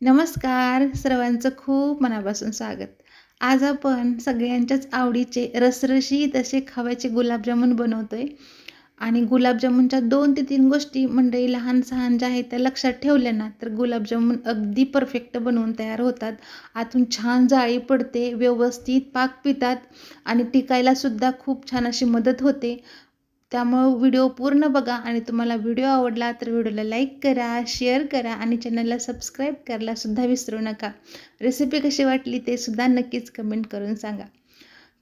नमस्कार सर्वांचं खूप मनापासून स्वागत. आज आपण सगळ्यांच्याच आवडीचे रसरशीत असे खव्याचे गुलाबजामुन बनवतोय. आणि गुलाबजामुनच्या दोन ते तीन गोष्टी म्हणजे मंडळी लहान सहान ज्या आहेत त्या लक्षात ठेवल्या ना तर गुलाबजामुन अगदी परफेक्ट बनवून तयार होतात. आतून छान जाळी पडते व्यवस्थित पाक पितात आणि टिकायला सुद्धा खूप छान अशी मदत होते. त्यामुळं व्हिडिओ पूर्ण बघा आणि तुम्हाला व्हिडिओ आवडला तर व्हिडिओला लाईक करा शेअर करा आणि चॅनलला सबस्क्राईब करायला सुद्धा विसरू नका. रेसिपी कशी वाटली ते सुद्धा नक्कीच कमेंट करून सांगा.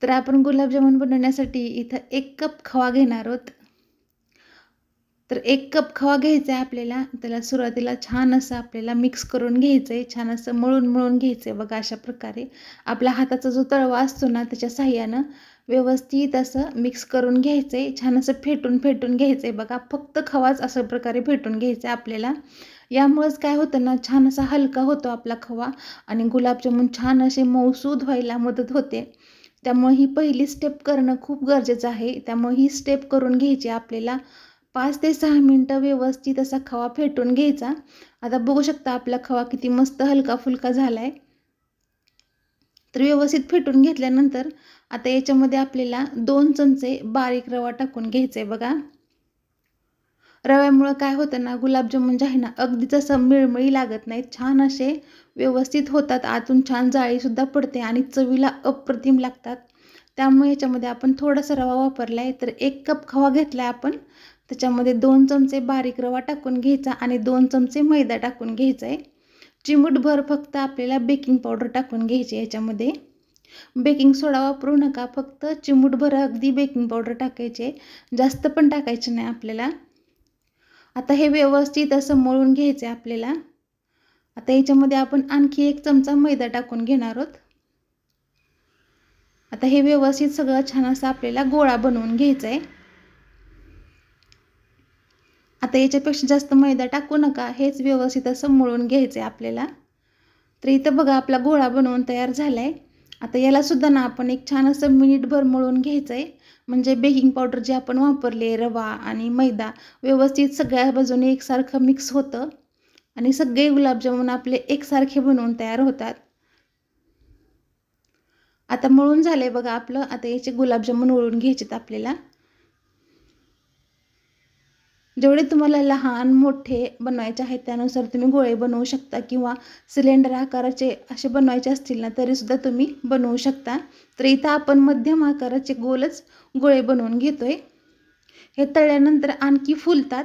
तर आपण गुलाबजामुन बनवण्यासाठी इथं एक कप खवा घेणार आहोत. तर एक कप खवा घ्यायचा आहे आपल्याला. त्याला सुरुवातीला छान असं आपल्याला मिक्स करून घ्यायचं आहे छान असं मळून मळून घ्यायचं आहे बघा अशा प्रकारे. आपल्या हाताचा जो तळवा असतो ना त्याच्या साह्यानं व्यवस्थित असं मिक्स करून घ्यायचं आहे छान असं फेटून फेटून घ्यायचं आहे बघा फक्त खवाच अशा प्रकारे फेटून घ्यायचं आहे आपल्याला. यामुळंच काय होतं ना छान असा हलका होतो आपला खवा आणि गुलाबजामुन छान असे मौसूद व्हायला मदत होते. त्यामुळे ही पहिली स्टेप करणं खूप गरजेचं आहे. त्यामुळे ही स्टेप करून घ्यायची आपल्याला. पाच ते सहा मिनटं व्यवस्थित असा खवा फेटून घ्यायचा. आता बघू शकता आपला खवा किती मस्त हलका फुलका झाला आहे तर व्यवस्थित फेटून घेतल्यानंतर आता याच्यामध्ये आपल्याला दोन चमचे बारीक रवा टाकून घ्यायचा आहे बघा. रव्यामुळं काय होतं ना गुलाबजामुन जे आहे ना अगदीच असं मिळमिळी लागत नाही छान असे व्यवस्थित होतात. आतून छान जाळीसुद्धा पडते आणि चवीला अप्रतिम लागतात. त्यामुळे याच्यामध्ये आपण थोडासा रवा वापरला आहे तर एक कप खवा घेतला आहे आपण. त्याच्यामध्ये दोन चमचे बारीक रवा टाकून घ्यायचा आणि दोन चमचे मैदा टाकून घ्यायचा आहे. चिमूटभर फक्त आपल्याला बेकिंग पावडर टाकून घ्यायची याच्यामध्ये. बेकिंग सोडा वापरू नका फक्त चिमूटभर अगदी बेकिंग पावडर टाकायचे. जास्त पण टाकायचे नाही आपल्याला. आता हे व्यवस्थित असं मळून घ्यायचं आहे आपल्याला. आता याच्यामध्ये आपण आणखी एक चमचा मैदा टाकून घेणार आहोत. आता हे व्यवस्थित सगळं छान असं आपल्याला गोळा बनवून घ्यायचा आहे आता याच्यापेक्षा जास्त मैदा टाकू नका हेच व्यवस्थित असं मळून घ्यायचं आहे आपल्याला. तर इथं बघा आपला गोळा बनवून तयार झाला आहे आता यालासुद्धा ना आपण एक छान असं मिनिटभर मळून घ्यायचं आहे म्हणजे बेकिंग पावडर जे आपण वापरले रवा आणि मैदा व्यवस्थित सगळ्या बाजूने एकसारखं मिक्स होतं. आणि सगळे गुलाबजामुन आपले एकसारखे बनवून तयार होतात. आता मळून झालं आहे बघा आपलं. आता याचे गुलाबजामुन वळून घ्यायचेत आपल्याला. जेवढे तुम्हाला लहान मोठे बनवायचे आहेत त्यानुसार तुम्ही गोळे बनवू शकता किंवा सिलेंडर आकाराचे असे बनवायचे असतील ना तरीसुद्धा तुम्ही बनवू शकता. तर इथं आपण मध्यम आकाराचे गोलच गोळे बनवून घेतो आहे हे तळल्यानंतर आणखी फुलतात.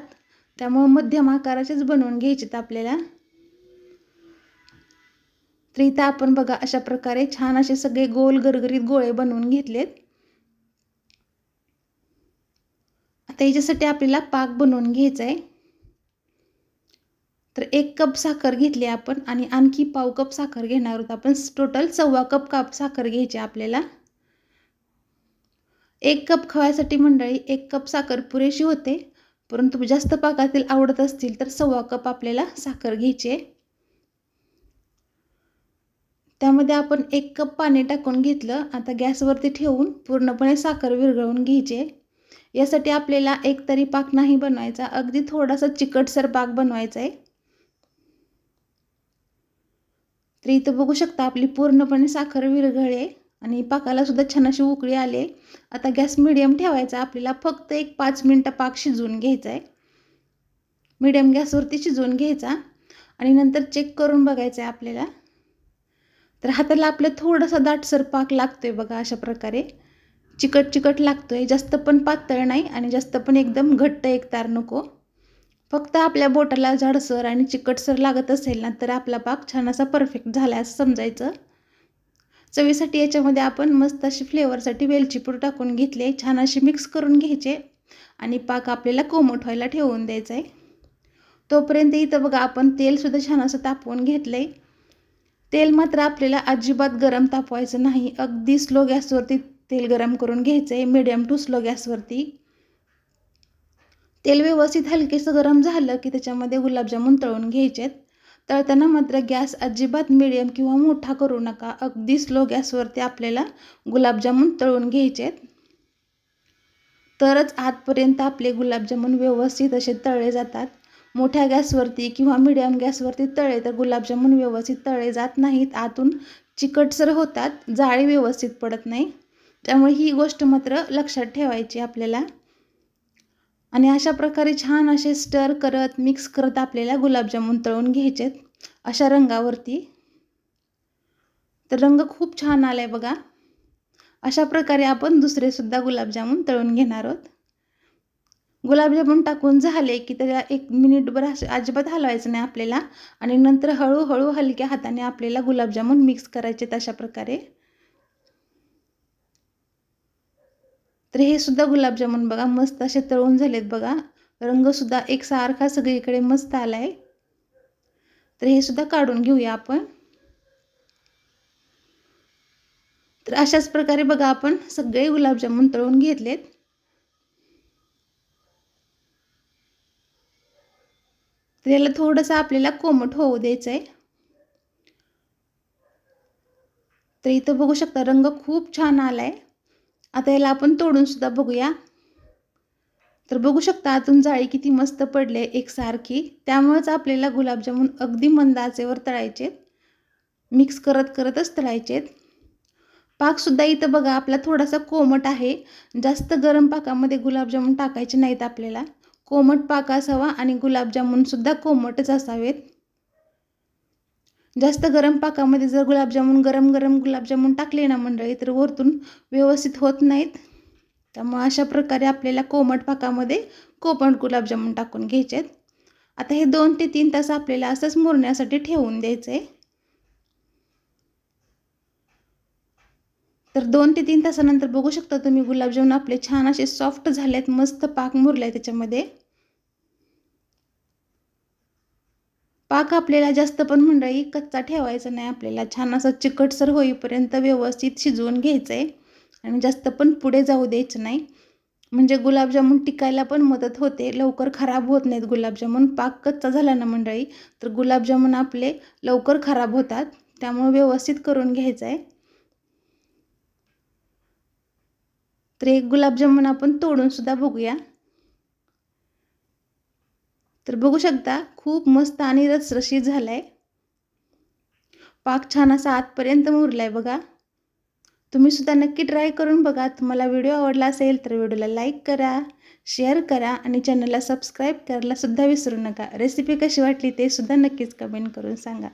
त्यामुळं मध्यम आकाराचेच बनवून घ्यायचेत आपल्याला. तर इथं आपण बघा अशा प्रकारे छान असे सगळे गोल गरगरीत गोळे बनवून घेतलेत. आता याच्यासाठी आपल्याला पाक बनवून घ्यायचा आहे तर एक कप साखर घेतली आपण आणि आणखी पाव कप साखर घेणार आहोत आपण. टोटल सव्वा कप काप साखर घ्यायची आपल्याला. एक कप खव्यासाठी मंडळी एक कप साखर पुरेशी होते. परंतु जास्त पाकातील आवडत असतील तर सव्वा कप आपल्याला साखर घ्यायची आहे. त्यामध्ये आपण एक कप पाणी टाकून घेतलं. आता गॅसवरती ठेवून पूर्णपणे साखर विरघळून घ्यायची यासाठी आपल्याला एक तरी पाक नाही बनवायचा. अगदी थोडासा चिकटसर पाक बनवायचा आहे. तर इथं बघू शकता आपली पूर्णपणे साखर विरघळे आणि पाकाला सुद्धा छान अशी उकळी आले आता गॅस मिडियम ठेवायचा. आपल्याला फक्त एक पाच मिनटं पाक शिजवून घ्यायचा आहे. मिडियम गॅसवरती शिजवून घ्यायचा आणि नंतर चेक करून बघायचं आहे आपल्याला. तर हाताला आपलं थोडासा दाटसर पाक लागतो आहे बघा अशा प्रकारे. चिकट चिकट लागतो आहे जास्त पण पातळ नाही आणि जास्त पण एकदम घट्ट एकतार नको. फक्त आपल्या बोटाला जाडसर आणि चिकटसर लागत असेल ना तर आपला पाक छान असा परफेक्ट झाला असं समजायचं. चवीसाठी याच्यामध्ये आपण मस्त अशी फ्लेवरसाठी वेलची पूड टाकून घेतली छान अशी मिक्स करून घ्यायचे आणि पाक आपल्याला कोमट व्हायला ठेवून द्यायचा आहे तोपर्यंत इथं बघा आपण तेलसुद्धा छान असं तापवून घेतलं आहे तेल मात्र आपल्याला अजिबात गरम तापवायचं नाही. अगदी स्लो गॅसवरती तेल गरम करून घ्यायचं आहे. मिडियम टू स्लो गॅसवरती तेल व्यवस्थित हलकेसं गरम झालं की त्याच्यामध्ये गुलाबजामुन तळून घ्यायचे आहेत. तळताना मात्र गॅस अजिबात मिडियम किंवा मोठा करू नका. अगदी स्लो गॅसवरती आपल्याला गुलाबजामुन तळून घ्यायचे आहेत. तरच आतपर्यंत आपले गुलाबजामुन व्यवस्थित असे तळले जातात. मोठ्या गॅसवरती किंवा मिडियम गॅसवरती तळले तर गुलाबजामुन व्यवस्थित तळले जात नाहीत. आतून चिकटसर होतात. जाळी व्यवस्थित पडत नाही. त्यामुळे ही गोष्ट मात्र लक्षात ठेवायची आपल्याला. आणि अशा प्रकारे छान असे स्टर करत मिक्स करत आपल्याला गुलाबजामुन तळून घ्यायचेत अशा रंगावरती. तर रंग खूप छान आला आहे बघा. अशा प्रकारे आपण दुसरेसुद्धा गुलाबजामुन तळून घेणार आहोत. गुलाबजामुन टाकून झाले की त्याला एक मिनिटभर अजिबात हलवायचं नाही आपल्याला. आणि नंतर हळूहळू हलक्या हाताने आपल्याला गुलाबजामुन मिक्स करायचे अशा प्रकारे. तर हे सुद्धा गुलाबजामुन बघा मस्त असे तळून झालेत बघा. रंगसुद्धा एकसारखा सगळीकडे मस्त आला आहे तर हे सुद्धा काढून घेऊया आपण. तर अशाच प्रकारे बघा आपण सगळे गुलाबजामुन तळून घेतलेत. तर याला थोडंसं आपल्याला कोमट होऊ द्यायचं आहे तर इथं बघू शकता रंग खूप छान आला आहे आता याला आपण तोडूनसुद्धा बघूया. तर बघू शकता आतून जाळी किती मस्त पडले एकसारखी. त्यामुळेच आपल्याला गुलाबजामून अगदी मंद आचेवर तळायचे मिक्स करत करतच तळायचेत. पाकसुद्धा इथं बघा आपला थोडासा कोमट आहे. जास्त गरम पाकामध्ये गुलाबजामून टाकायचे नाहीत आपल्याला. कोमट पाक असावा आणि गुलाबजामुनसुद्धा कोमटच असावेत. जास्त गरम पाकामध्ये जर गुलाबजामुन गरम गरम गुलाबजामुन टाकले ना मंडळी तर वरतून व्यवस्थित होत नाहीत. त्यामुळे अशा प्रकारे आपल्याला कोमट पाकामध्ये कोमट गुलाबजामून टाकून घ्यायचे आहेत आता हे दोन ते तीन तास आपल्याला असंच मुरण्यासाठी ठेवून द्यायचं आहे तर दोन ते तीन तासानंतर बघू शकता तुम्ही गुलाबजामून आपले छान असे सॉफ्ट झालेत मस्त पाक मुरला आहे त्याच्यामध्ये. पाक आपल्याला जास्त पण मंडळी कच्चा ठेवायचा नाही. आपल्याला छान असं चिकटसर होईपर्यंत व्यवस्थित शिजवून घ्यायचं आहे आणि जास्त पण पुढे जाऊ द्यायचं नाही. म्हणजे गुलाबजामुन टिकायला पण मदत होते. लवकर खराब होत नाहीत गुलाबजामुन. पाक कच्चा झाला ना मंडळी तर गुलाबजामुन आपले लवकर खराब होतात. त्यामुळे व्यवस्थित करून घ्यायचं आहे तर एक गुलाबजामुन आपण तोडून सुद्धा बघूया. तर बघू शकता खूप मस्त आणि रसरशीत झाला आहे पाक छान असा आतपर्यंत मुरला आहे बघा. तुम्ही सुद्धा नक्की ट्राय करून बघा. तुम्हाला व्हिडिओ आवडला असेल तर व्हिडिओला लाईक करा शेअर करा आणि चॅनलला सबस्क्राईब करायला सुद्धा विसरू नका. रेसिपी कशी वाटली ते सुद्धा नक्कीच कमेंट करून सांगा.